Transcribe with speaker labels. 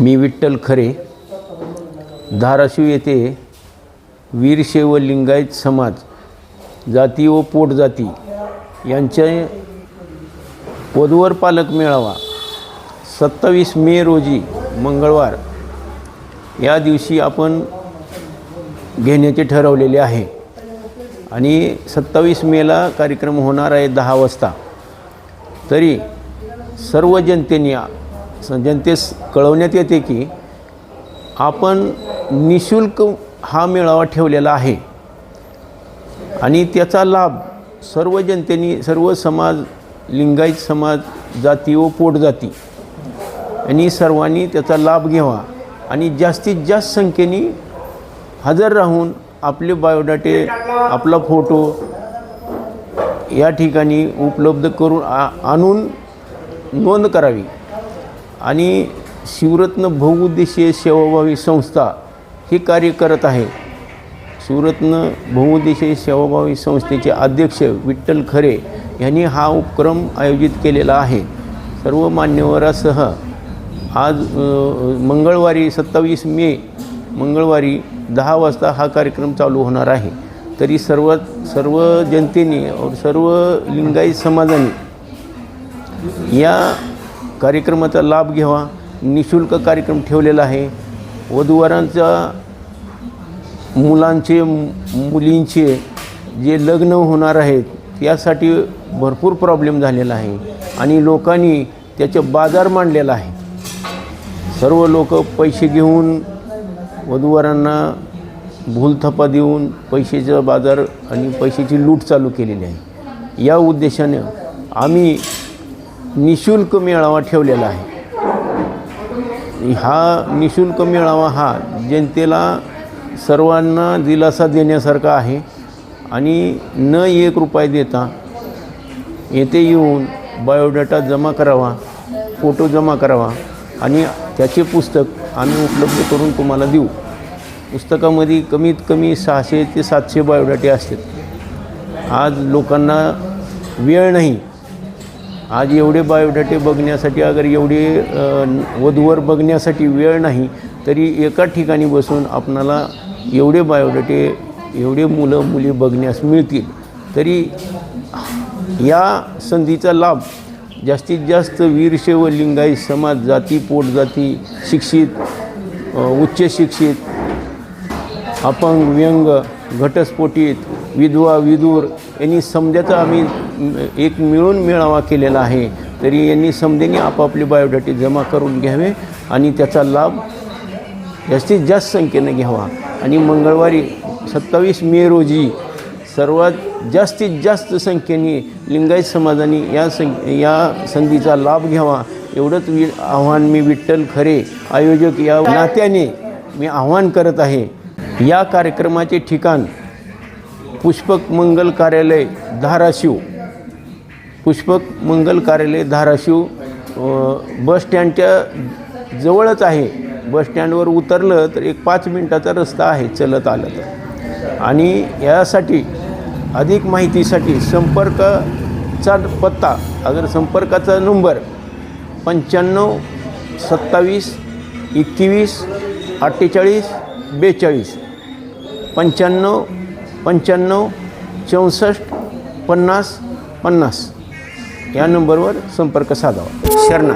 Speaker 1: मी विठ्ठल खरे. धाराशिव येथे वीरशैव लिंगायत समाज जाती व पोटजाती यांचे पदवर पालक मेळावा. सत्तावीस मे रोजी मंगळवार. या दिवशी आपण घेण्याचे ठरवलेले आहे. आणि सत्तावीस मेला कार्यक्रम होणार आहे दहा वाजता. तरी सर्व जनतेने जनतेस कळवण्यात येते की आपण निशुल्क हा मेळावा ठेवलेला आहे. आणि त्याचा लाभ सर्व जनतेने सर्व समाज लिंगायत समाज जाती व पोटजाती यांनी सर्वांनी त्याचा लाभ घ्यावा. आणि जास्तीत जास्त संख्येने हजर राहून आपले बायोडाटे आपला फोटो या ठिकाणी उपलब्ध करून आ आणून नोंद करावी. आणि शिवरत्न बहुउद्देशीय सेवाभावी संस्था हे कार्य करत आहे. शिवरत्न बहुउद्देशीय सेवाभावी संस्थेचे अध्यक्ष विठ्ठल खरे यांनी हा उपक्रम आयोजित केलेला आहे. सर्व मान्यवरासह आज मंगळवारी सत्तावीस मे मंगळवारी दहा वाजता हा कार्यक्रम चालू होणार आहे. तरी सर्व सर्व जनतेने और सर्व लिंगायत समाजाने या कार्यक्रमाचा लाभ घ्यावा. निशुल्क कार्यक्रम ठेवलेला आहे. वधूवरांचा मुलांचे मु- मुलींचे जे लग्न होणार आहेत यासाठी भरपूर प्रॉब्लेम झालेला आहे. आणि लोकांनी त्याचे बाजार मांडलेला आहे. सर्व लोक पैसे घेऊन वधूवरांना भूलथपा देऊन पैशाचा बाजार आणि पैशाची लूट चालू केलेली आहे. या उद्देशाने आम्ही निशुल्क मेळावा ठेवलेला आहे. हा निशुल्क मेळावा हा जनतेला सर्वांना दिलासा देण्यासारखा आहे आणि न एक रुपये देता येथे येऊन बायोडाटा जमा करावा फोटो जमा करावा आणि त्याचे पुस्तक आम्ही उपलब्ध करून तुम्हाला देऊ. पुस्तकामध्ये कमीत कमी सहाशे ते सातशे बायोडाटे असतात. आज लोकांना वेळ नाही. आज एवढे बायोडाटे बघण्यासाठी अगर एवढे वधूवर बघण्यासाठी वेळ नाही तरी एका ठिकाणी बसून आपणाला एवढे बायोडाटे एवढे मुलं मुली बघण्यास मिळतील. तरी या संधीचा लाभ जास्तीत जास्त वीरशैव लिंगायत समाज जाती पोटजाती शिक्षित उच्च शिक्षित अपंग व्यंग घटस्फोटीत विधवा विदूर यांनी समजाचा आम्ही एक मिळून मेळावा केलेला आहे. तरी यांनी समजेने आपापले बायोडाटे जमा करून घ्यावे आणि त्याचा लाभ जास्तीत जास्त संख्येनं घ्यावा. आणि मंगळवारी सत्तावीस मे रोजी सर्वात जास्तीत जास्त संख्येने लिंगायत समाजाने या सं या संधीचा लाभ घ्यावा. एवढंच वि आव्हान मी विठ्ठल खरे आयोजक या नात्याने मी आव्हान करत आहे. या कार्यक्रमाचे ठिकाण पुष्पक मंगल कार्यालय धाराशिव. पुष्पक मंगल कार्यालय धाराशिव बस स्टँडच्या जवळच आहे. बस स्टँडवर उतरलं तर एक पाच मिनटाचा रस्ता आहे चलत आलं तर. आणि यासाठी अधिक माहितीसाठी संपर्कचा पत्ता अगर संपर्काचा नंबर पंच्याण्णव सत्तावीस एकवीस अठ्ठेचाळीस बेचाळीस. पंच्याण्णव पंच्याण्णव चौसष्ट पन्नास पन्नास. या नंबरवर संपर्क साधावा. शरणा